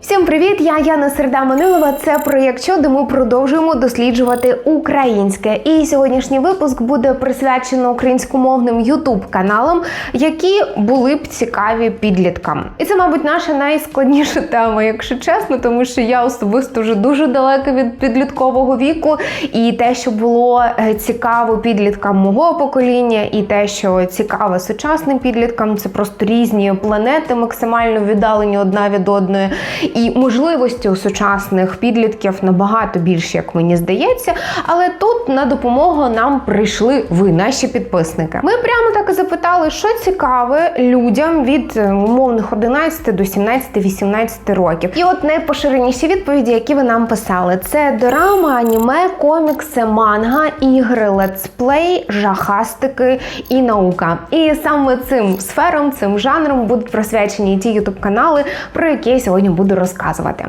Всім привіт! Я Яна Серда Манилова. Це проєкт «Що», де ми продовжуємо досліджувати українське. І сьогоднішній випуск буде присвячено українськомовним ютуб каналам, які були б цікаві підліткам. І це, мабуть, наша найскладніша тема, якщо чесно, тому що я особисто вже дуже далека від підліткового віку, і те, що було е, цікаво підліткам мого покоління, і те, що цікаве сучасним підліткам, це просто різні планети, максимально віддалені одна від одної. І можливості у сучасних підлітків набагато більше, як мені здається. Але тут на допомогу нам прийшли ви, наші підписники. Ми прямо так і запитали, що цікаве людям від е, умовних 11 до 17-18 років. І от найпоширеніші відповіді, які ви нам писали, це дорама, аніме, комікси, манга, ігри, летсплей, жахастики і наука. І саме цим сферам, цим жанрам будуть присвячені ті ютуб канали, про які я сьогодні буду розказувати.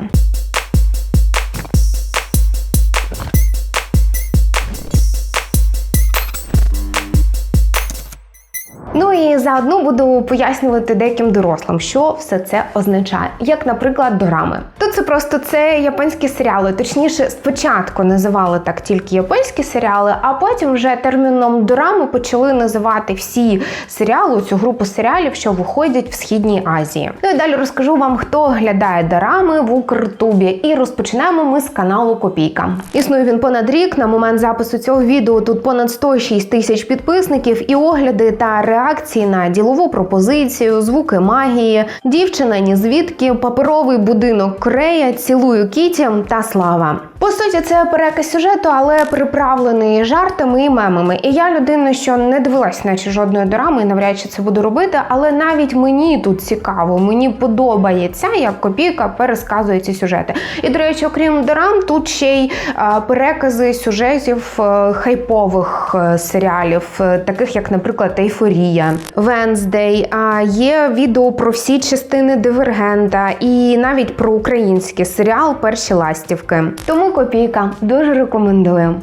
Ну і заодно буду пояснювати деяким дорослим, що все це означає, як, наприклад, дорами. Тут це просто це японські серіали. Точніше, спочатку називали так тільки японські серіали, а потім вже терміном дорами почали називати всі серіали, цю групу серіалів, що виходять в східній Азії. Ну і далі розкажу вам, хто оглядає дорами в Укртубі. І розпочинаємо ми з каналу Копійка. Існує він понад рік. На момент запису цього відео тут понад 106 тисяч підписників і огляди та реакції на ділову пропозицію, звуки магії, дівчина ні звідки, паперовий будинок Крея, цілую Кіті та слава. По суті, це переказ сюжету, але приправлений жартами і мемами. І я людина, що не дивилась наче жодної дорами, і навряд чи це буду робити. Але навіть мені тут цікаво, мені подобається, як копійка пересказує ці сюжети. І до речі, окрім дорам, тут ще й перекази сюжетів е, хайпових е, серіалів, е, таких як, наприклад, Ейфорія, Венздей. Є відео про всі частини Дивергента і навіть про український серіал Перші ластівки. Тому копійка дуже рекомендую.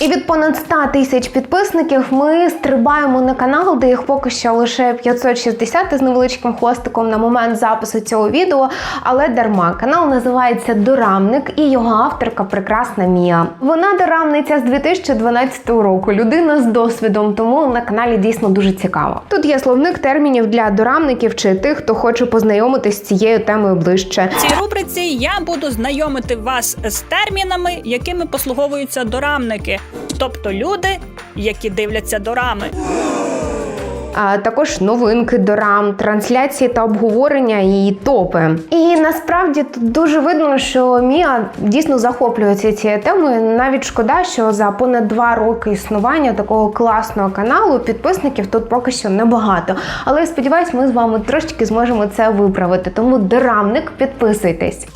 І від понад 100 тисяч підписників ми стрибаємо на канал, де їх поки що лише 560 з невеличким хвостиком на момент запису цього відео. Але дарма канал називається Дорамник і його авторка прекрасна Мія. Вона дорамниця з 2012 року. Людина з досвідом, тому на каналі дійсно дуже цікаво. Тут є словник термінів для дорамників чи тих, хто хоче познайомитись з цією темою ближче. В цій рубриці я буду знайомити вас з термінами, якими послуговуються дорамники, тобто люди, які дивляться дорами. а також новинки дорам, трансляції та обговорення і топи. І насправді тут дуже видно, що Мія дійсно захоплюється цією темою. Навіть шкода, що за понад два роки існування такого класного каналу підписників тут поки що небагато. Але я сподіваюсь, ми з вами трошечки зможемо це виправити. Тому дорамник, підписуйтесь.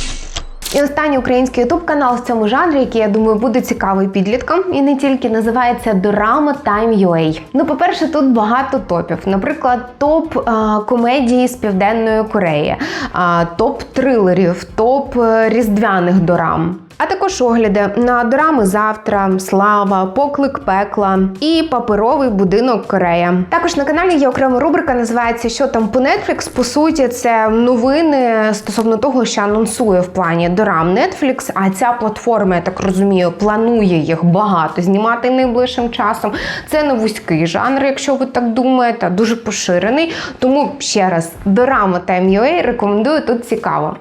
І останній український ютуб канал в цьому жанрі, який я думаю буде цікавий підліткам, і не тільки називається Dorama Time. Ну, по-перше, тут багато топів. Наприклад, топ а, комедії з Південної Кореї, а, топ трилерів, топ е, різдвяних дорам. А також огляди на дорами завтра, слава, поклик пекла і паперовий будинок Корея. Також на каналі є окрема рубрика, називається Що там по Netflix. По суті, це новини стосовно того, що анонсує в плані дорам Netflix, А ця платформа, я так розумію, планує їх багато знімати найближчим часом. Це не вузький жанр, якщо ви так думаєте, дуже поширений. Тому ще раз, дорама Time.ua рекомендую тут цікаво.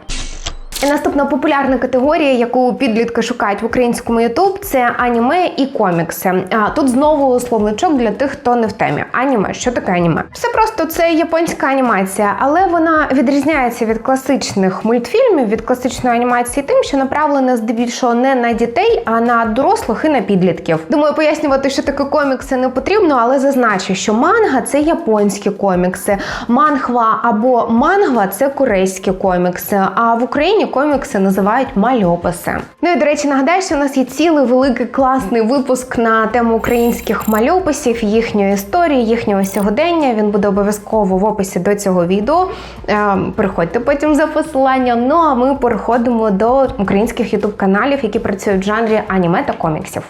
Наступна популярна категорія, яку підлітки шукають в українському YouTube, це аніме і комікси. А тут знову словничок для тих, хто не в темі. Аніме, що таке аніме? Все просто це японська анімація, але вона відрізняється від класичних мультфільмів, від класичної анімації, тим, що направлена здебільшого не на дітей, а на дорослих і на підлітків. Думаю, пояснювати, що таке комікси не потрібно, але зазначу, що манга це японські комікси, манхва або мангва це корейські комікси. А в Україні комікси називають мальописи. Ну і до речі, нагадаю, що у нас є цілий великий класний випуск на тему українських мальописів, їхньої історії, їхнього сьогодення. Він буде обов'язково в описі до цього відео. Приходьте Переходьте потім за посиланням. Ну а ми переходимо до українських ютуб каналів, які працюють в жанрі аніме та коміксів.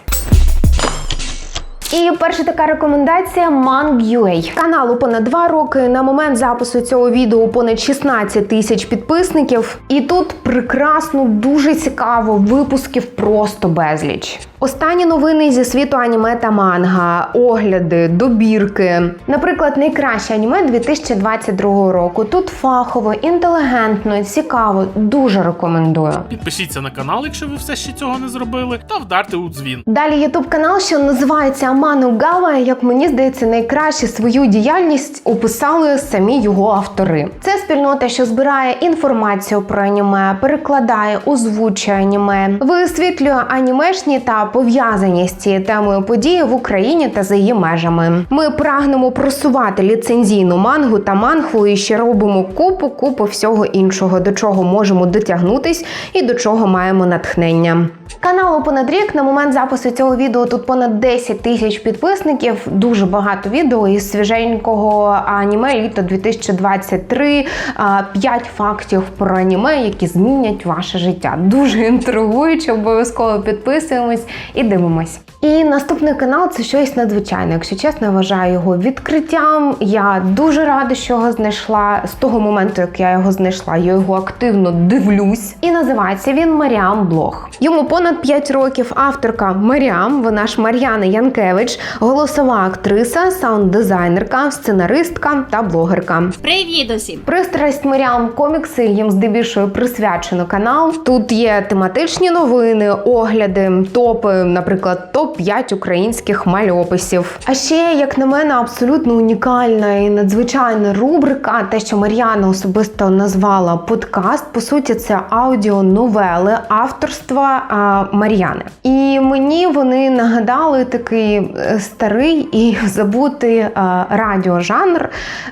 І перша така рекомендація Mang.ua. Каналу понад два роки. На момент запису цього відео понад 16 тисяч підписників. І тут прекрасно, дуже цікаво, випусків просто безліч. Останні новини зі світу аніме та манга, огляди, добірки. Наприклад, найкраще аніме 2022 року. Тут фахово, інтелігентно, цікаво. Дуже рекомендую. Підпишіться на канал, якщо ви все ще цього не зробили, та вдарте у дзвін. Далі ютуб канал, що називається Аману Гава. Як мені здається, найкраще свою діяльність описали самі його автори. Це спільнота, що збирає інформацію про аніме, перекладає, озвучує аніме, висвітлює анімешні та пов'язані з цією темою події в Україні та за її межами. Ми прагнемо просувати ліцензійну мангу та мангу і ще робимо купу купу всього іншого, до чого можемо дотягнутись і до чого маємо натхнення. Каналу понад рік на момент запису цього відео тут понад 10 тисяч підписників. Дуже багато відео із свіженького аніме літо 2023. а, П'ять фактів про аніме, які змінять ваше життя. Дуже інтригуюче. Обов'язково підписуємось і дивимось. І наступний канал це щось надзвичайне. Якщо чесно, я вважаю його відкриттям. Я дуже рада, що його знайшла. З того моменту, як я його знайшла, я його активно дивлюсь. І називається він Маріам Блог. Йому понад 5 років авторка Маріам, вона ж Мар'яна Янкевич, голосова актриса, саунд-дизайнерка, сценаристка та блогерка. Привіт усім! Пристрасть Маріам комікси їм здебільшого присвячено канал. Тут є тематичні новини, огляди, топи, наприклад, топ 5 українських мальописів. А ще, як на мене, абсолютно унікальна і надзвичайна рубрика, те, що Мар'яна особисто назвала подкаст. По суті, це аудіоновели авторства а, Мар'яни. І мені вони нагадали такий е, старий і забутий е, радіожанр.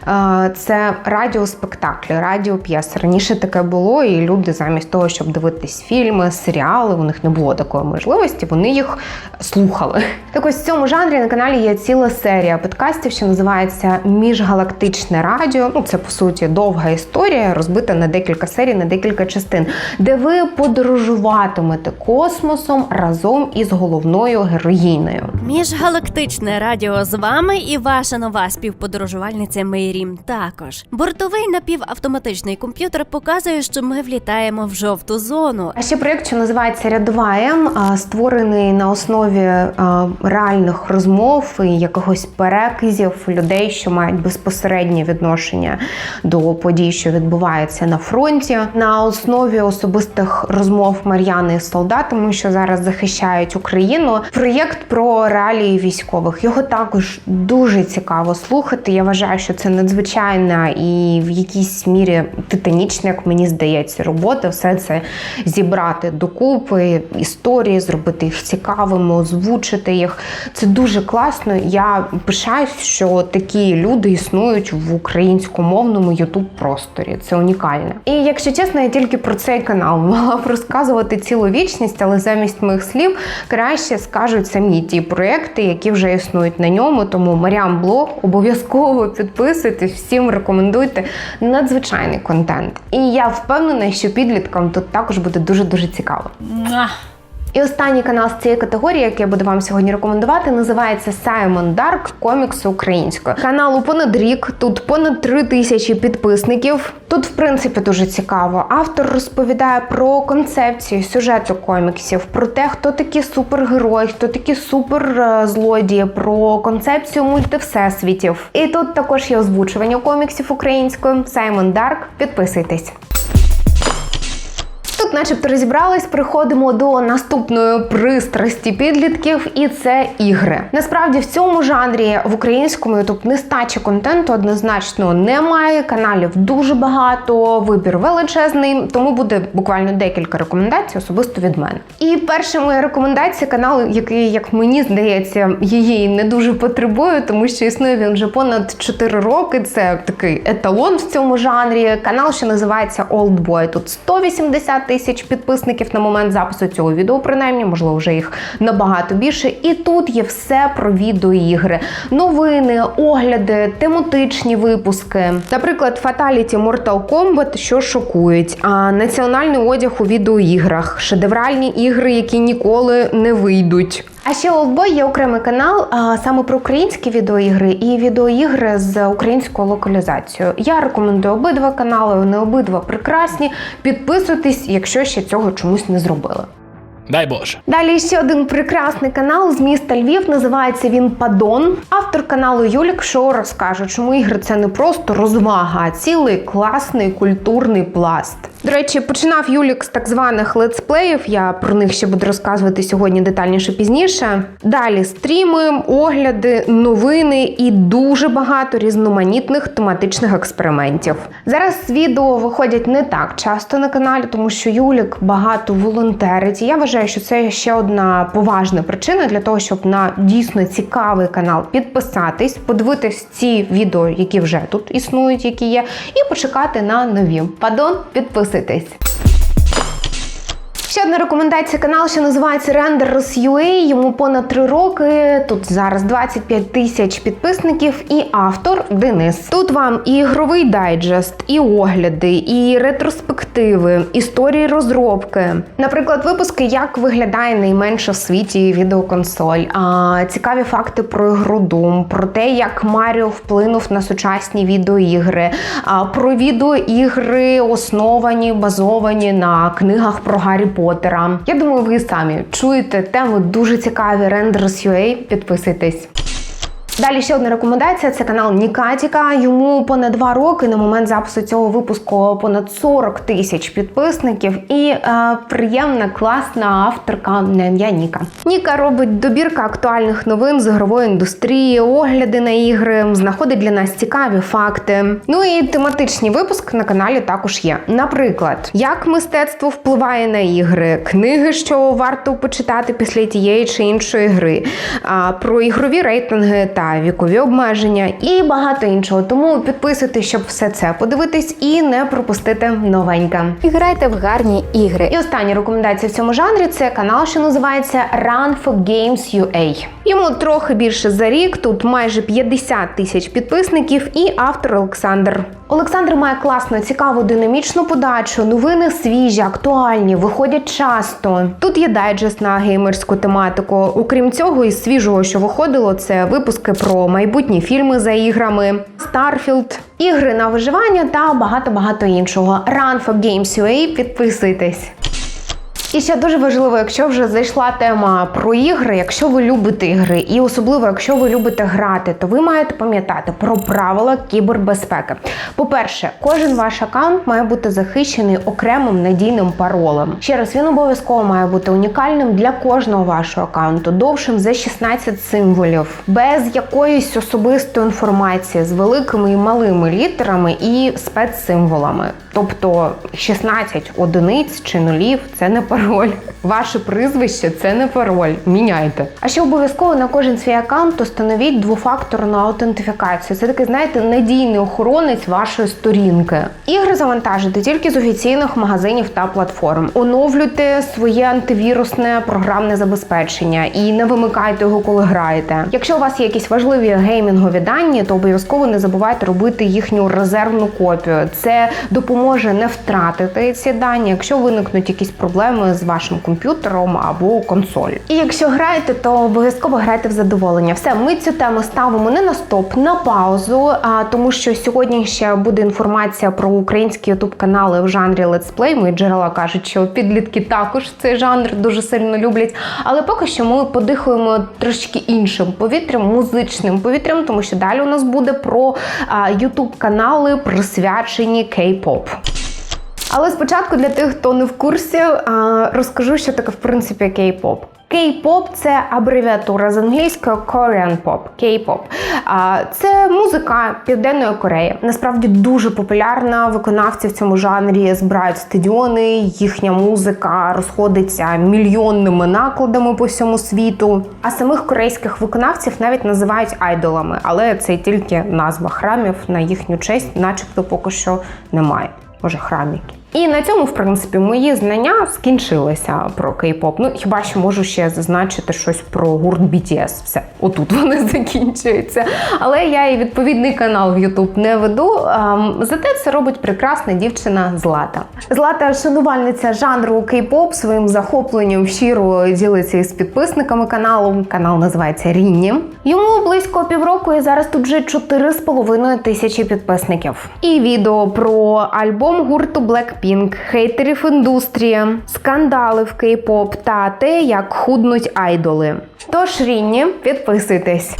Е, Це радіоспектаклі, радіоп'єси. Раніше таке було, і люди замість того, щоб дивитись фільми, серіали, у них не було такої можливості, вони їх слухали. Так ось в цьому жанрі на каналі є ціла серія подкастів, що називається Міжгалактичне радіо. Ну, це по суті довга історія, розбита на декілька серій, на декілька частин, де ви подорожуватимете космосом разом із головною героїнею. Міжгалактичне радіо з вами і ваша нова співподорожувальниця Мейрім також. Бортовий напівавтоматичний комп'ютер показує, що ми влітаємо в жовту зону. А ще проєкт, що називається Рядова М, а, створений на основі реальних розмов і якогось переказів людей, що мають безпосереднє відношення до подій, що відбуваються на фронті, на основі особистих розмов Мар'яни з солдатами, що зараз захищають Україну. Проєкт про реалії військових. Його також дуже цікаво слухати. Я вважаю, що це надзвичайна і в якійсь мірі титанічна, як мені здається, робота. Все це зібрати докупи, історії, зробити їх цікавими, озвучити їх. Це дуже класно. Я пишаюсь, що такі люди існують в українськомовному ютуб просторі. Це унікальне. І якщо чесно, я тільки про цей канал могла б розказувати цілу вічність, але замість моїх слів краще скажуть самі ті проекти, які вже існують на ньому. Тому Маріам Блог обов'язково підписуйтесь, всім рекомендуйте надзвичайний контент. І я впевнена, що підліткам тут також буде дуже дуже цікаво. І останній канал з цієї категорії, який я буду вам сьогодні рекомендувати, називається Саймон Дарк комікси українською. Каналу понад рік, тут понад три тисячі підписників. Тут, в принципі, дуже цікаво. Автор розповідає про концепцію сюжету коміксів, про те, хто такі супергерої, хто такі суперзлодії, про концепцію мультивсесвітів. І тут також є озвучування коміксів українською. Саймон Дарк. Підписуйтесь. Тут, начебто, розібрались, приходимо до наступної пристрасті підлітків, і це ігри. Насправді в цьому жанрі в українському ютуб нестачі контенту однозначно немає. Каналів дуже багато, вибір величезний, тому буде буквально декілька рекомендацій особисто від мене. І перша моя рекомендація канал, який, як мені здається, її не дуже потребує, тому що існує він вже понад 4 роки. Це такий еталон в цьому жанрі. Канал, що називається Old Boy. Тут 180 тисяч підписників на момент запису цього відео, принаймні, можливо, вже їх набагато більше. І тут є все про відеоігри, новини, огляди, тематичні випуски. Наприклад, Fatality Mortal Kombat, що шокують, а національний одяг у відеоіграх, шедевральні ігри, які ніколи не вийдуть. А ще Oldboy є окремий канал а, саме про українські відеоігри і відеоігри з українською локалізацією. Я рекомендую обидва канали, вони обидва прекрасні. Підписуйтесь, якщо ще цього чомусь не зробили. Дай Боже. Далі ще один прекрасний канал з міста Львів. Називається він Падон. Автор каналу Юлік Шоу розкаже, чому ігри це не просто розвага, а цілий класний культурний пласт. До речі, починав Юлік з так званих летсплеїв. Я про них ще буду розказувати сьогодні детальніше пізніше. Далі стріми, огляди, новини і дуже багато різноманітних тематичних експериментів. Зараз відео виходять не так часто на каналі, тому що Юлік багато волонтерить. Я вважаю, що це ще одна поважна причина для того, щоб на дійсно цікавий канал підписатись, подивитись ці відео, які вже тут існують, які є, і почекати на нові. Падон, підписуйтесь. Одна рекомендація канал, що називається Renders.ua. Йому понад 3 роки. Тут зараз 25 тисяч підписників, і автор Денис. Тут вам і ігровий дайджест, і огляди, і ретроспективи, історії розробки. Наприклад, випуски, як виглядає найменша в світі відеоконсоль, а цікаві факти про ігру Doom, про те, як Маріо вплинув на сучасні відеоігри, а про відеоігри основані, базовані на книгах про Гаррі Поттера. Я думаю, ви самі чуєте тему дуже цікаві. Renders.ua. Підписуйтесь. Далі ще одна рекомендація: це канал Нікатіка. Йому понад два роки на момент запису цього випуску понад 40 тисяч підписників і е, приємна, класна авторка на ім'я Ніка. Ніка робить добірка актуальних новин з ігрової індустрії, огляди на ігри, знаходить для нас цікаві факти. Ну і тематичні випуски на каналі також є. Наприклад, як мистецтво впливає на ігри, книги, що варто почитати після тієї чи іншої гри, про ігрові рейтинги та вікові обмеження і багато іншого. Тому підписуйтесь, щоб все це подивитись і не пропустити новеньке. І грайте в гарні ігри. І остання рекомендація в цьому жанрі це канал, що називається Run for Games UA. Йому трохи більше за рік, тут майже 50 тисяч підписників, і автор Олександр. Олександр має класну, цікаву, динамічну подачу, новини свіжі, актуальні, виходять часто. Тут є дайджест на геймерську тематику. Окрім цього, із свіжого, що виходило, це випуски про майбутні фільми за іграми, Starfield, ігри на виживання та багато багато іншого. Run for Games UA, підписуйтесь. І ще дуже важливо, якщо вже зайшла тема про ігри, якщо ви любите ігри, і особливо, якщо ви любите грати, то ви маєте пам'ятати про правила кібербезпеки. По-перше, кожен ваш аккаунт має бути захищений окремим надійним паролем. Ще раз, він обов'язково має бути унікальним для кожного вашого аккаунту, довшим за 16 символів, без якоїсь особистої інформації з великими і малими літерами і спецсимволами. Тобто 16 одиниць чи нулів це не пароль. Ваше прізвище це не пароль. Міняйте. А ще обов'язково на кожен свій аккаунт установіть двофакторну аутентифікацію. Це такий, знаєте, надійний охоронець вашої сторінки. Ігри завантажити тільки з офіційних магазинів та платформ. Оновлюйте своє антивірусне програмне забезпечення і не вимикайте його, коли граєте. Якщо у вас є якісь важливі геймінгові дані, то обов'язково не забувайте робити їхню резервну копію. Це допоможе не втратити ці дані, якщо виникнуть якісь проблеми з вашим комп'ютером або консоль. І якщо граєте, то обов'язково грайте в задоволення. Все, ми цю тему ставимо не на стоп, на паузу, а тому що сьогодні ще буде інформація про українські ютуб канали в жанрі летсплей. Мої джерела кажуть, що підлітки також цей жанр дуже сильно люблять. Але поки що ми подихаємо трошки іншим повітрям, музичним повітрям, тому що далі у нас буде про ютуб канали присвячені кей-поп. Але спочатку для тих, хто не в курсі, розкажу, що таке в принципі кей-поп. Кей-поп це абревіатура з англійської Korean Pop, K-pop. Це музика Південної Кореї. Насправді дуже популярна. Виконавці в цьому жанрі збирають стадіони, їхня музика розходиться мільйонними накладами по всьому світу. А самих корейських виконавців навіть називають айдолами, але це тільки назва храмів на їхню честь, начебто поки що немає. Може, храміки. І на цьому, в принципі, мої знання скінчилися про кей-поп. Ну хіба що можу ще зазначити щось про гурт BTS. Все, отут вони закінчуються. Але я і відповідний канал в YouTube не веду. ем, Зате це робить прекрасна дівчина Злата. Злата шанувальниця жанру кей-поп своїм захопленням щиро ділиться із підписниками каналу. Канал називається Рінні. Йому близько півроку і зараз тут вже 4,5 тисячі підписників. І відео про альбом гурту Blackpink, хейтерів індустрії, скандали в кей-поп та те, як худнуть айдоли. Тож Рінні, підписуйтесь.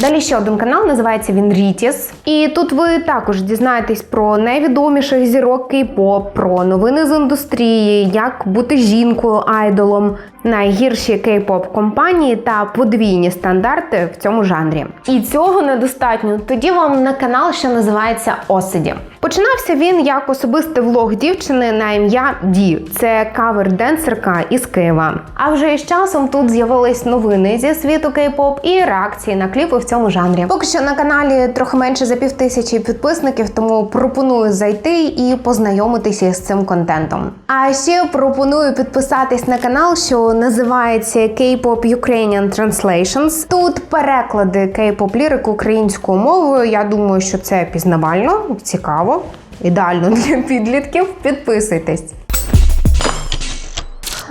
Далі ще один канал, називається він Рітіс. І тут ви також дізнаєтесь про найвідоміших зірок кей-поп, про новини з індустрії, як бути жінкою айдолом, найгірші кей-поп компанії та подвійні стандарти в цьому жанрі. І цього недостатньо. Тоді вам на канал, що називається Осиді. Починався він як особистий влог дівчини на ім'я Ді. Це кавер-денсерка із Києва. А вже із часом тут з'явились новини зі світу кей-поп і реакції на кліпи в цьому жанрі. Поки що на каналі трохи менше за півтисячі підписників, тому пропоную зайти і познайомитися з цим контентом. А ще пропоную підписатись на канал, що називається K-pop Ukrainian Translations. Тут переклади K-pop лірик українською мовою. Я думаю, що це пізнавально, цікаво, ідеально для підлітків. Підписуйтесь.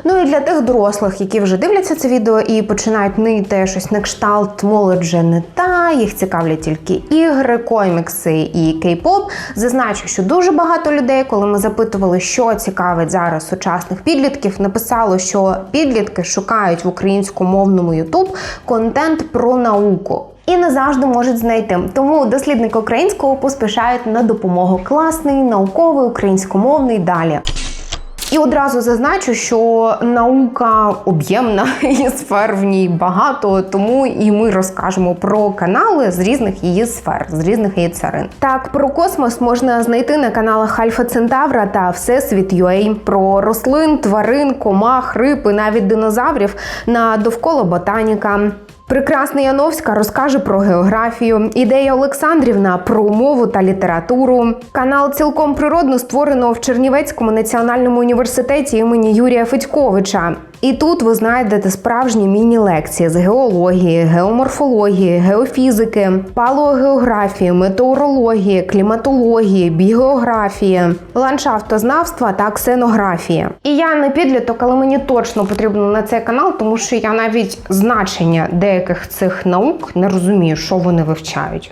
Ну і для тих дорослих, які вже дивляться це відео і починають нити щось на кшталт, молодь вже не та, їх цікавлять тільки ігри, комікси і кей-поп. Зазначу, що дуже багато людей, коли ми запитували, що цікавить зараз сучасних підлітків, написало, що підлітки шукають в українськомовному Ютуб контент про науку. І не завжди можуть знайти. Тому дослідники українського поспішають на допомогу. Класний, науковий, українськомовний далі. І одразу зазначу, що наука об'ємна і сфер в ній багато, тому і ми розкажемо про канали з різних її сфер, з різних її царин. Так, про космос можна знайти на каналах Альфа Центавра та Всесвіт UA, про рослин, тварин, комах, риб і навіть динозаврів на довкола ботаніка. Прекрасна Яновська розкаже про географію, ідея Олександрівна про мову та літературу. Канал цілком природно створено в Чернівецькому національному університеті імені Юрія Федьковича. І тут ви знайдете справжні міні-лекції з геології, геоморфології, геофізики, палеогеографії, метеорології, кліматології, біогеографії, ландшафтознавства та ксенографії. І я не підліток, але мені точно потрібно на цей канал, тому що я навіть значення деяких цих наук не розумію, що вони вивчають.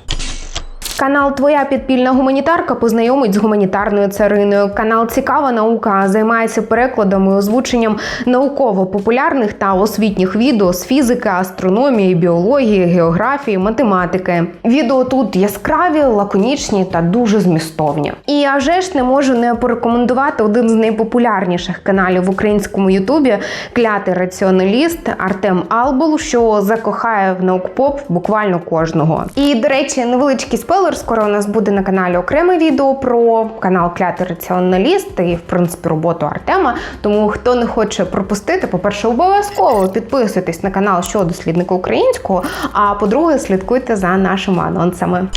Канал Твоя підпільна гуманітарка познайомить з гуманітарною цариною. Канал Цікава наука займається перекладом і озвученням науково-популярних та освітніх відео з фізики, астрономії, біології, географії, математики. Відео тут яскраві, лаконічні та дуже змістовні. І а вже ж не можу не порекомендувати один з найпопулярніших каналів в українському Ютубі клятий раціоналіст Артем Албул, що закохає в наукпоп буквально кожного. І до речі, невеличкий спойлер, скоро у нас буде на каналі окреме відео про канал Клятий раціоналіст і в принципі роботу Артема. Тому хто не хоче пропустити, по-перше, обов'язково підписуйтесь на канал що дослідника українського. А по-друге, слідкуйте за нашими анонсами.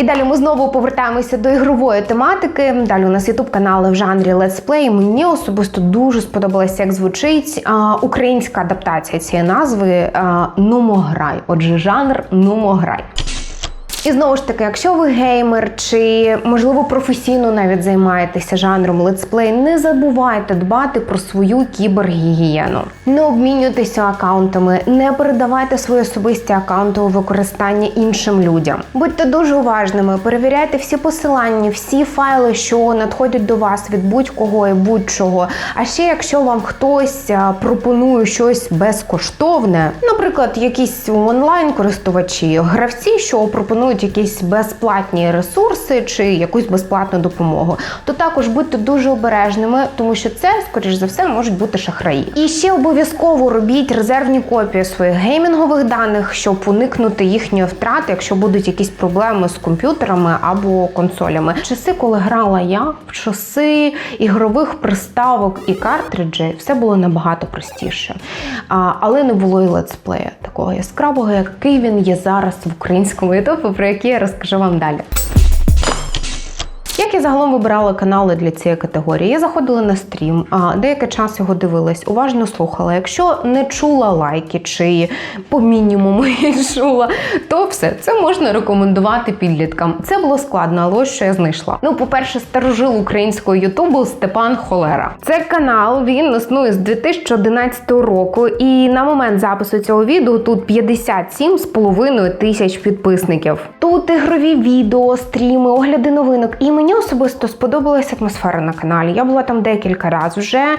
І далі ми знову повертаємося до ігрової тематики. Далі у нас ютуб канали в жанрі летсплей. Мені особисто дуже сподобалося, як звучить а, українська адаптація цієї назви а, Нумограй. Отже, жанр Нумограй. І знову ж таки, якщо ви геймер чи можливо професійно навіть займаєтеся жанром летсплей, не забувайте дбати про свою кібергігієну. Не обмінюйтеся акаунтами, не передавайте свої особисті акаунти у використання іншим людям. Будьте дуже уважними, перевіряйте всі посилання, всі файли, що надходять до вас від будь-кого і будь-чого. А ще якщо вам хтось пропонує щось безкоштовне, наприклад, якісь онлайн користувачі, гравці, що пропонують якісь безплатні ресурси чи якусь безплатну допомогу, то також будьте дуже обережними, тому що це, скоріш за все, можуть бути шахраї. І ще обов'язково робіть резервні копії своїх геймінгових даних, щоб уникнути їхньої втрати, якщо будуть якісь проблеми з комп'ютерами або консолями. Часи, коли грала я, в часи ігрових приставок і картриджей, все було набагато простіше. А, але не було і летсплея такого яскравого, який він є зараз в українському ютубі, про які я розкажу вам далі. Як я загалом вибирала канали для цієї категорії? Я заходила на стрім, а деякий час його дивилась, уважно слухала. Якщо не чула лайки чи по мінімуму їх чула, то все це можна рекомендувати підліткам. Це було складно, але ось що я знайшла. Ну, по-перше, старожил українського Ютубу Степан Холера. Це канал, він існує з 2011 року, і на момент запису цього відео тут 57,5 тисяч підписників. Тут ігрові відео, стріми, огляди новинок. І мені особисто сподобалася атмосфера на каналі. Я була там декілька разів вже. Е,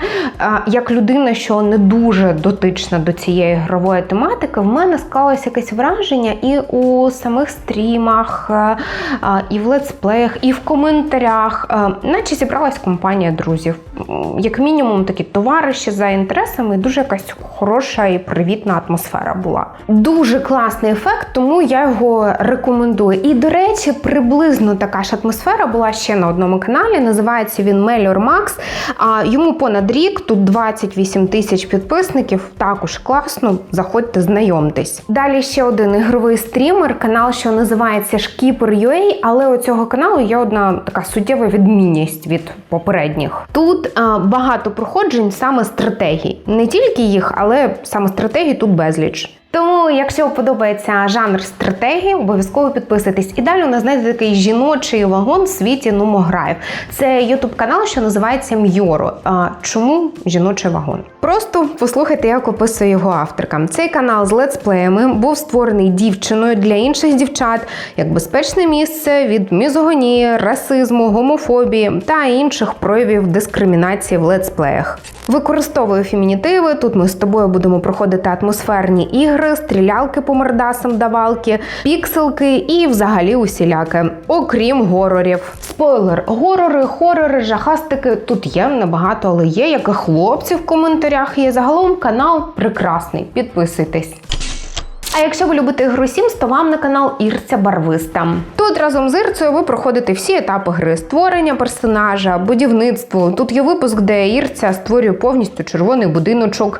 Як людина, що не дуже дотична до цієї ігрової тематики, в мене склалося якесь враження і у самих стрімах, е, е, і в летсплеях, і в коментарях, наче зібралась компанія друзів. Як мінімум, такі товариші за інтересами, дуже якась хороша і привітна атмосфера була. Дуже класний ефект, тому я його рекомендую. І до речі, приблизно така ж атмосфера була ще на одному каналі. Називається він Мельор Макс. Йому понад рік, тут 28 тисяч підписників. Також класно. Заходьте, знайомтесь. Далі ще один ігровий стрімер, канал, що називається Шкіпер.ua, але у цього каналу є одна така суттєва відмінність від попередніх. Тут багато проходжень саме стратегій, не тільки їх, але саме стратегій тут безліч. Тому, якщо подобається жанр стратегії, обов'язково підписуйтесь. І далі у нас знаєте такий жіночий вагон в світі нумограїв. Це ютуб канал, що називається М'йоро. Чому жіночий вагон? Просто послухайте, як описує його авторка. Цей канал з летсплеями був створений дівчиною для інших дівчат як безпечне місце від мізогонії, расизму, гомофобії та інших проявів дискримінації в летсплеях. Використовую фемінітиви. Тут ми з тобою будемо проходити атмосферні ігри, стрілялки по мордасам давалки, пікселки і взагалі усіляки, окрім горорів. Спойлер, горори, хорори, жахастики тут є небагато, але є, як і хлопці в коментарях є. Загалом канал прекрасний. Підписуйтесь. А якщо ви любите ігру Sims, то вам на канал Ірця Барвиста. Тут разом з Ірцею ви проходите всі етапи гри: створення персонажа, будівництво. Тут є випуск, де Ірця створює повністю червоний будиночок,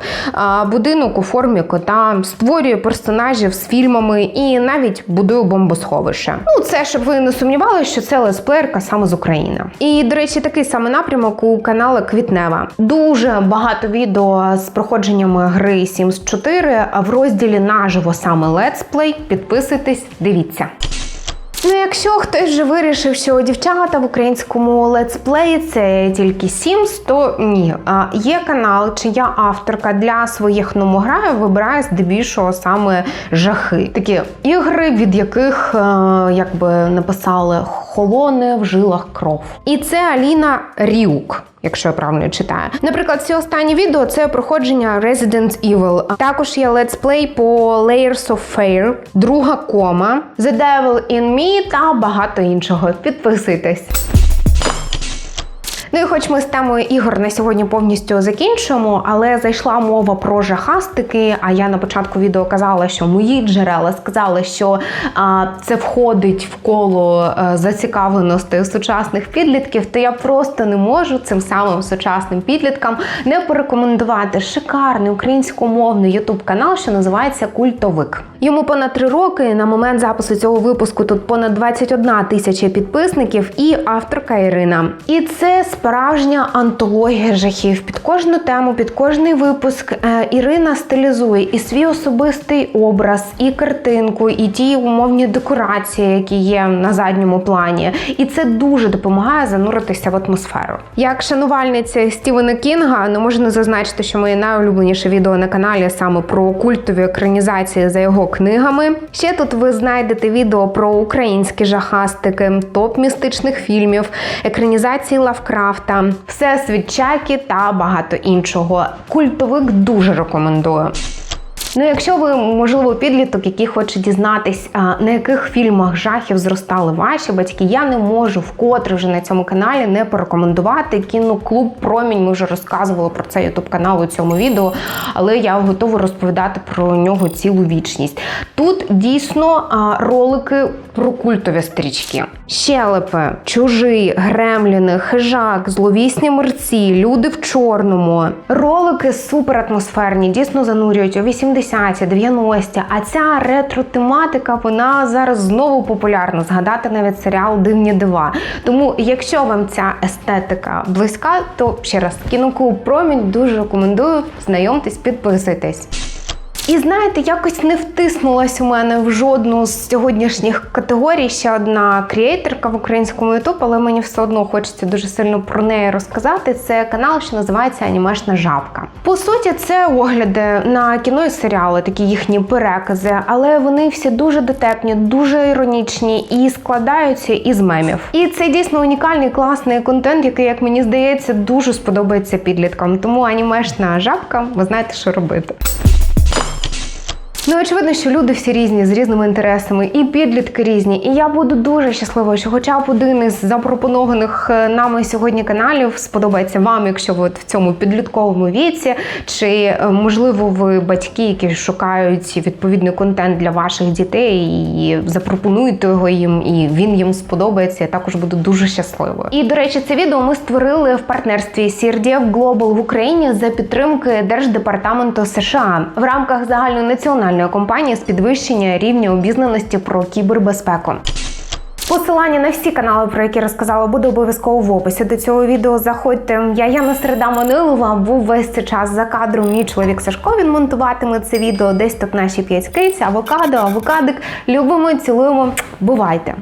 будинок у формі кота, створює персонажів з фільмами і навіть будує бомбосховище. Ну, це щоб ви не сумнівалися, що це лесплеєрка саме з України. І, до речі, такий самий напрямок у каналу Квітнева. Дуже багато відео з проходженнями гри Sims 4 а в розділі наживо саме летсплей. Підписуйтесь, дивіться. Ну, якщо хтось вже вирішив, що дівчата в українському летсплеї це тільки Sims, то ні. А, Є канал, чия авторка для своїх номограїв вибирає здебільшого саме жахи. Такі ігри, від яких, е, як би написали, холоне в жилах кров. І це Аліна Ріук. Якщо я правильно читаю. Наприклад, ці останні відео це проходження Resident Evil. Також є летсплей по Layers of Fear, друга кома, The Devil in Me та багато іншого. Підписуйтесь. Ну і хоч ми з темою ігор на сьогодні повністю закінчуємо, але зайшла мова про жахастики. А я на початку відео казала, що мої джерела сказали, що а, це входить в коло а, зацікавленостей сучасних підлітків, то я просто не можу цим самим сучасним підліткам не порекомендувати шикарний українськомовний ютуб канал, що називається Культовик. Йому понад три роки. На момент запису цього випуску тут понад 21 тисяча підписників і авторка Ірина. І це справжня антологія жахів. Під кожну тему, під кожний випуск е, Ірина стилізує і свій особистий образ, і картинку, і ті умовні декорації, які є на задньому плані. І це дуже допомагає зануритися в атмосферу. Як шанувальниця Стівена Кінга, не можу не зазначити, що моє найулюбленіше відео на каналі саме про культові екранізації за його книгами. Ще тут ви знайдете відео про українські жахастики, топ містичних фільмів, екранізації Лавкрафта, всесвіт Чакі та багато іншого. Культовик дуже рекомендую. Ну, якщо ви, можливо, підліток, який хоче дізнатись, на яких фільмах жахів зростали ваші батьки, я не можу вкотре вже на цьому каналі не порекомендувати кіноклуб Промінь. Ми вже розказували про цей ютуб канал у цьому відео, але я готова розповідати про нього цілу вічність. Тут дійсно ролики про культові стрічки. Щелепи, чужий, гремліни, хижак, зловісні мерці, люди в чорному. Ролики супер атмосферні, дійсно занурюють у 80 80-ті, 90-ті, а ця ретро-тематика вона зараз знову популярна. Згадати навіть серіал Дивні дива. Тому, якщо вам ця естетика близька, то ще раз кіноклуб Промінь дуже рекомендую. Знайомтесь, підписуйтесь. І знаєте, якось не втиснулась у мене в жодну з сьогоднішніх категорій ще одна кріейтерка в українському ютуб, але мені все одно хочеться дуже сильно про неї розказати. Це канал, що називається Анімешна жабка. По суті, це огляди на кіно і серіали, такі їхні перекази, але вони всі дуже дотепні, дуже іронічні і складаються із мемів. І це дійсно унікальний класний контент, який, як мені здається, дуже сподобається підліткам. Тому анімешна жабка, ви знаєте, що робити. Ну, очевидно, що люди всі різні з різними інтересами, і підлітки різні. І я буду дуже щаслива, що хоча б один із запропонованих е, нами сьогодні каналів сподобається вам, якщо ви от в цьому підлітковому віці, чи е, можливо ви батьки, які шукають відповідний контент для ваших дітей, і запропонуєте його їм, і він їм сподобається. Я також буду дуже щасливою. І до речі, це відео ми створили в партнерстві CRDF Global в Україні за підтримки Держдепартаменту США в рамках загальнонаціональної кампанії з підвищення рівня обізнаності про кібербезпеку. Посилання на всі канали, про які розказала, буде обов'язково в описі до цього відео. Заходьте. Я Яна Середа Манилова. Був весь цей час за кадром. Мій чоловік Сашко. Він монтуватиме це відео. Десь тут наші п'ять кейс, авокадо, авокадик. Любимо, цілуємо. Бувайте!